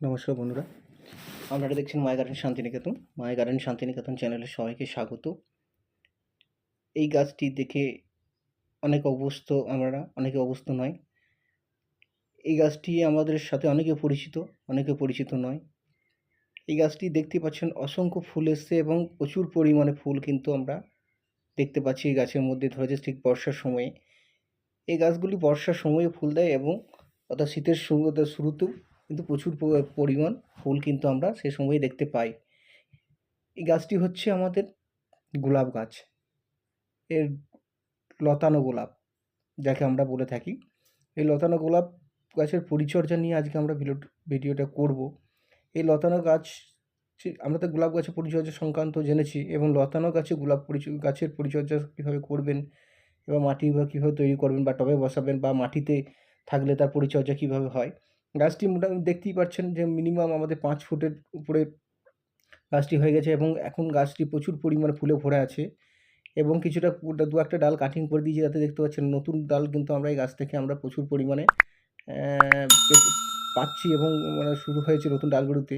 নমস্কার বন্ধুরা, আপনারা দেখছেন মায় গার্ডেন শান্তিনিকেতন। মায় গার্ডেন শান্তিনিকেতন চ্যানেলে সবাইকে স্বাগত। এই গাছটি দেখে অনেক অবস্থ আমরা, অনেকে অবস্থ নয়। এই গাছটি আমাদের সাথে অনেকে পরিচিত অনেকে পরিচিত নয়। এই গাছটি দেখতে পাচ্ছেন অসংখ্য ফুল এসছে এবং প্রচুর পরিমাণে ফুল কিন্তু আমরা দেখতে পাচ্ছি এই গাছের মধ্যে ধরেছে ঠিক বর্ষার সময়ে। এই গাছগুলি বর্ষার সময়ে ফুল দেয় এবং অর্থাৎ শীতের শুরু শুরুতেও কিন্তু প্রচুর পরিমাণ ফুল কিন্তু আমরা সে সময় দেখতে পাই। এই গাছটি হচ্ছে আমাদের গোলাপ গাছ। এর লতানো গোলাপ, যাকে আমরা বলে থাকি। এই লতানো গোলাপ গাছের পরিচর্যা নিয়ে আজকে আমরা ভিডিও- ভিডিওটা করব। এই লতানো গাছ আমরা তো গোলাপ গাছের পরিচর্যা সংক্রান্ত জেনেছি এবং লতানো গাছে গোলাপ গাছের পরিচর্যা কীভাবে করবেন এবং মাটি বা কীভাবে তৈরি করবেন বা টবে বসাবেন বা মাটিতে থাকলে তার পরিচর্যা কীভাবে হয়? গাছটি মোটামুটি দেখতেই পাচ্ছেন যে মিনিমাম আমাদের পাঁচ ফুটের উপরে গাছটি হয়ে গেছে এবং এখন গাছটি প্রচুর পরিমাণে ফুলে ভরে আছে এবং কিছুটা দু একটা ডাল কাটিং করে দিয়েছি যাতে দেখতে পাচ্ছেন নতুন ডাল কিন্তু আমরা এই গাছ থেকে আমরা প্রচুর পরিমাণে পাচ্ছি এবং মানে শুরু হয়েছে নতুন ডালগুলোতে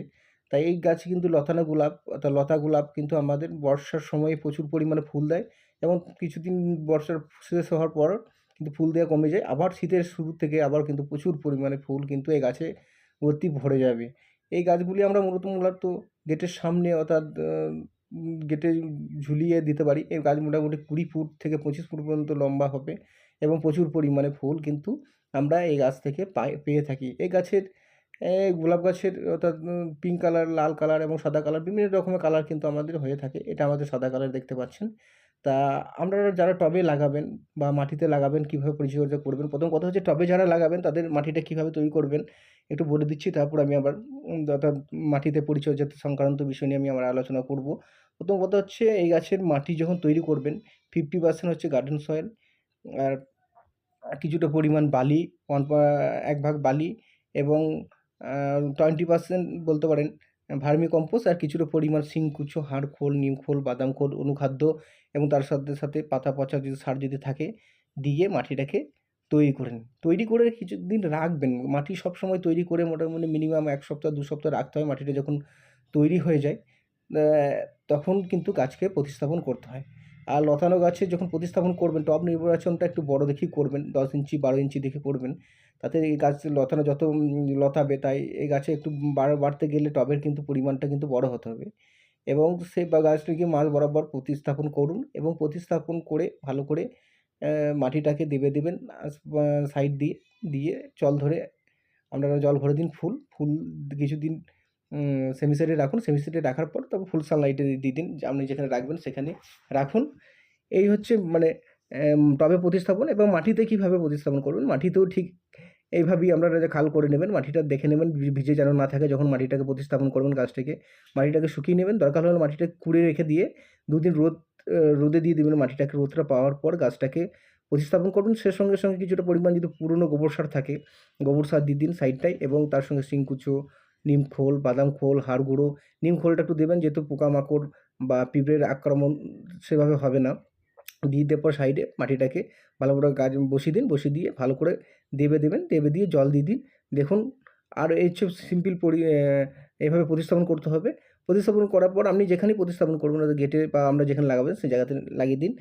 তাই এই গাছে কিন্তু লতানো গোলাপ অর্থাৎ লতা গোলাপ কিন্তু আমাদের বর্ষার সময়ে প্রচুর পরিমাণে ফুল দেয় এবং কিছুদিন বর্ষার শেষ হওয়ার পর কিন্তু ফুল দেওয়া কমে যায়। আবার শীতের শুরু থেকে আবার কিন্তু প্রচুর পরিমাণে ফুল কিন্তু এই গাছে ভর্তি ভরে যাবে। এই গাছগুলি আমরা মূলত মূলত গেটের সামনে অর্থাৎ গেটে ঝুলিয়ে দিতে পারি। এই গাছ মোটামুটি কুড়ি ফুট থেকে পঁচিশ ফুট পর্যন্ত লম্বা হবে এবং প্রচুর পরিমাণে ফুল কিন্তু আমরা এই গাছ থেকে পাই, পেয়ে থাকি। এই গাছের গোলাপ গাছের অর্থাৎ পিঙ্ক কালার লাল কালার এবং সাদা কালার বিভিন্ন রকমের কালার কিন্তু আমাদের হয়ে থাকে। এটা আমাদের সাদা কালার দেখতে পাচ্ছেন। তা আপনারা যারা টবে লাগাবেন বা মাটিতে লাগাবেন, কীভাবে পরিচর্যা করবেন, প্রথম কথা হচ্ছে টবে যারা লাগাবেন, তাদের মাটিটা কীভাবে তৈরি করবেন, একটু বলে দিচ্ছি। তারপর আমি আবার অর্থাৎ মাটিতে পরিচর্যা সংক্রান্ত বিষয় নিয়ে আমি আমার আলোচনা করব। প্রথম কথা হচ্ছে এই গাছের মাটি যখন তৈরি করবেন ফিফটি পার্সেন্ট হচ্ছে গার্ডেন সয়েল আর কিছুটা পরিমাণ বালি ওয়ান এক ভাগ বালি এবং টোয়েন্টি পার্সেন্ট বলতে পারেন ভার্মি কম্পোস্ট আর কিছুটা পরিমাণ শিংকুচো হাড়, খোল, নিম খোল, বাদাম খোল, অনুখাদ্য এবং তার সাথে সাথে পাতা, পচা যদি সার যদি থাকে, দিয়ে মাটিটাকে তৈরি করেন তৈরি করে কিছুদিন রাখবেন। মাটি সব সময় তৈরি করে মোটামুটি মিনিমাম এক সপ্তাহ, দু সপ্তাহ রাখতে হয়। মাটিটা যখন তৈরি হয়ে যায় তখন কিন্তু গাছকে প্রতিস্থাপন করতে হয়। আর লতানো গাছে যখন প্রতিস্থাপন করবেন টব নির্বাচনটা একটু বড় দেখেই করবেন, দশ ইঞ্চি, বারো ইঞ্চি দেখে করবেন। তাতে এই গাছ লতানো যত লতাবে তাই এই গাছে একটু বাড় বাড়তে গেলে টবের কিন্তু পরিমাণটা কিন্তু বড় হতে হবে। এবং সেই গাছটিকে মাঝ বরাবর প্রতিস্থাপন করুন এবং প্রতিস্থাপন করে, ভালো করে মাটিটাকে দেবে দেবেন সাইড দিয়ে দিয়ে জল ধরে আপনারা জল ভরে দিন ফুল ফুল কিছুদিন সেমিসাইডে রাখুন। সেমিসাইডে রাখার পর তারপর ফুল সানলাইটে দিয়ে দিন। আপনি যেখানে রাখবেন সেখানে রাখুন। এই হচ্ছে মানে টবে প্রতিস্থাপন এবং মাটিতে কীভাবে প্রতিস্থাপন করবেন? মাটিতেও ঠিক এইভাবেই আপনারা যে খাল করে নেবেন। মাটিটা দেখে নেবেন ভিজে যেন না থাকে যখন মাটিটাকে প্রতিস্থাপন করবেন গাছটাকে। মাটিটাকে শুকিয়ে নেবেন। দরকার হলে মাটিটা কুড়ে রেখে দিয়ে দুদিন রোদ রোদে দিয়ে দেবেন মাটিটাকে। রোদটা পাওয়ার পর গাছটাকে প্রতিস্থাপন করবেন। সে সঙ্গে সঙ্গে কিছুটা পরিমাণ যদি পুরনো গোবর সার থাকে, গোবর সার দিয়ে দিন সাইডটায় এবং তার সঙ্গে শিংকুচো নিম খোল বাদাম খোল হাড় গুঁড়ো নিম খোলটা একটু দেবেন যেহেতু পোকামাকড় বা পিঁপড়ের আক্রমণ সেভাবে হবে না। দিয়ে দেওয়ার পর সাইডে মাটিটাকে ভালো করে গাছ বসিয়ে দিন বসিয়ে দিয়ে ভালো করে দেবে দেবেন দেবে দিয়ে জল দিয়ে দিন। দেখুন আর এই সিম্পল পরি আহ, এইভাবে প্রতিস্থাপন করতে হবে। প্রতিস্থাপন করার পর আপনি যেখানেই প্রতিস্থাপন করবেন গেটে বা আমরা যেখানে লাগাবেন সেই জায়গাতে লাগিয়ে দিন।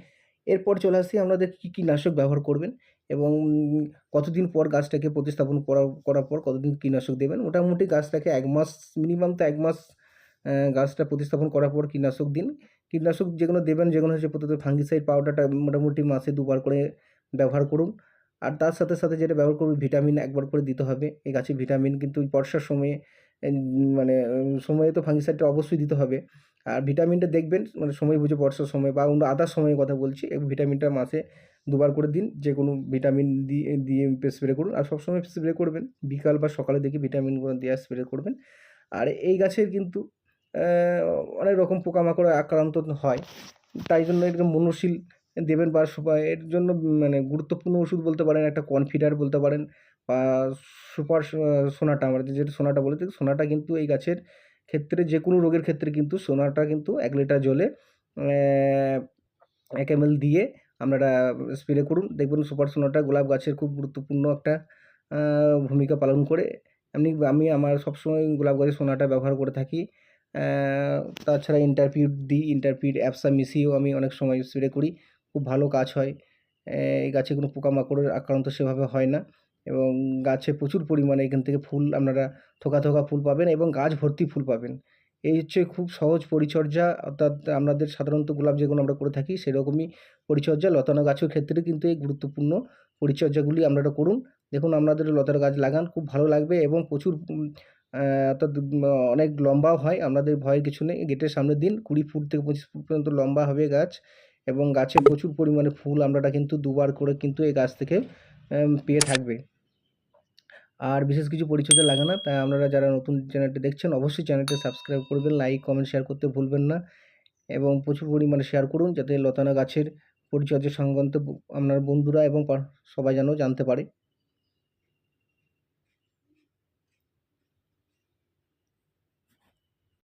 এরপর চলে আসি আমাদের কী কী নাশক ব্যবহার করবেন। এবং কতদিন পর গাছটাকে প্রতিস্থাপন করা করার পর কতদিন কীটনাশক দেবেন? মোটামুটি গাছটাকে এক মাস মিনিমাম তো এক মাস গাছটা প্রতিস্থাপন করার পর কীটনাশক দিন। কীটনাশক যেগুলো দেবেন, যেগুলো হচ্ছে প্রথমত ফাঙ্গিসাইড পাউডারটা মোটামুটি মাসে দুবার করে ব্যবহার করুন। আর তার সাথে সাথে যেটা ব্যবহার করুন ভিটামিন একবার করে দিতে হবে। এই গাছে ভিটামিন কিন্তু বর্ষার সময়ে মানে সময়ে তো ফাঙ্গিসাইডটা অবশ্যই দিতে হবে। আর ভিটামিনটা দেখবেন মানে সময় বুঝে বর্ষার সময় বা অন্য আদার সময়ের কথা বলছি ভিটামিনটা মাসে দুবার করে দিন যে কোনো ভিটামিন দিয়ে দিয়ে স্প্রে করুন। আর সবসময় স্প্রে করবেন। বিকাল বা সকালে দেখে ভিটামিনগুলো দেওয়া স্প্রে করবেন। আর এই গাছের কিন্তু অনেক রকম পোকামাকড় আক্রান্ত হয়। তাই জন্য এরকম মনোশীল দেবেন বা এর জন্য মানে গুরুত্বপূর্ণ ওষুধ বলতে পারেন, একটা কনফিডার বলতে পারেন, বা সুপার সোনাটা আমরা যেটা সোনাটা বলে থাকি, সোনাটা কিন্তু এই গাছের ক্ষেত্রে যে কোনো রোগের ক্ষেত্রে কিন্তু সোনাটা কিন্তু এক লিটার জলে এক এম দিয়ে আপনারা স্প্রে করুন। দেখবেন সুপার সোনাটা গোলাপ গাছের খুব গুরুত্বপূর্ণ একটা ভূমিকা পালন করে। এমনি আমি আমার সবসময় গোলাপ গাছের সোনাটা ব্যবহার করে থাকি। তাছাড়া ইন্টারপিট দিই ইন্টারপিউট অ্যাপসা মিশিয়েও আমি অনেক সময় স্প্রে করি। খুব ভালো কাজ হয়। এই গাছে কোনো পোকামাকড়ের আক্রান্ত সেভাবে হয় না। এবং গাছে প্রচুর পরিমাণে এখান থেকে ফুল আপনারা থোকা থোকা ফুল পাবেন এবং গাছ ভর্তি ফুল পাবেন। এই হচ্ছে খুব সহজ পরিচর্যা, অর্থাৎ আমাদের সাধারণত গোলাপ যেগুলো আমরা করে থাকি সেরকমই পরিচর্যা। লতানো গাছের ক্ষেত্রে কিন্তু এই গুরুত্বপূর্ণ পরিচর্যাগুলি আপনারা করুন। দেখুন আপনাদের লতানো গাছ লাগান, খুব ভালো লাগবে এবং প্রচুর অর্থাৎ অনেক লম্বাও হয় আপনাদের ভয়ের কিছু নেই। গেটের সামনে দিন কুড়ি ফুট থেকে পঁচিশ ফুট পর্যন্ত লম্বা হবে গাছ এবং গাছে প্রচুর পরিমাণে ফুল আপনারা কিন্তু দুবার করে কিন্তু এই গাছ থেকে পেয়ে থাকবে। আর বিশেষ কিছু পরিচর্যা লাগে না, তাই আপনারা যারা নতুন চ্যানেলটি দেখছেন, অবশ্যই চ্যানেলটি সাবস্ক্রাইব করবেন লাইক কমেন্ট শেয়ার করতে ভুলবেন না। এবং প্রচুর পরিমাণে শেয়ার করুন, যাতে লতানো গাছের পরিচর্যা সংক্রান্ত আপনার বন্ধুরা এবং সবাই যেন জানতে পারে।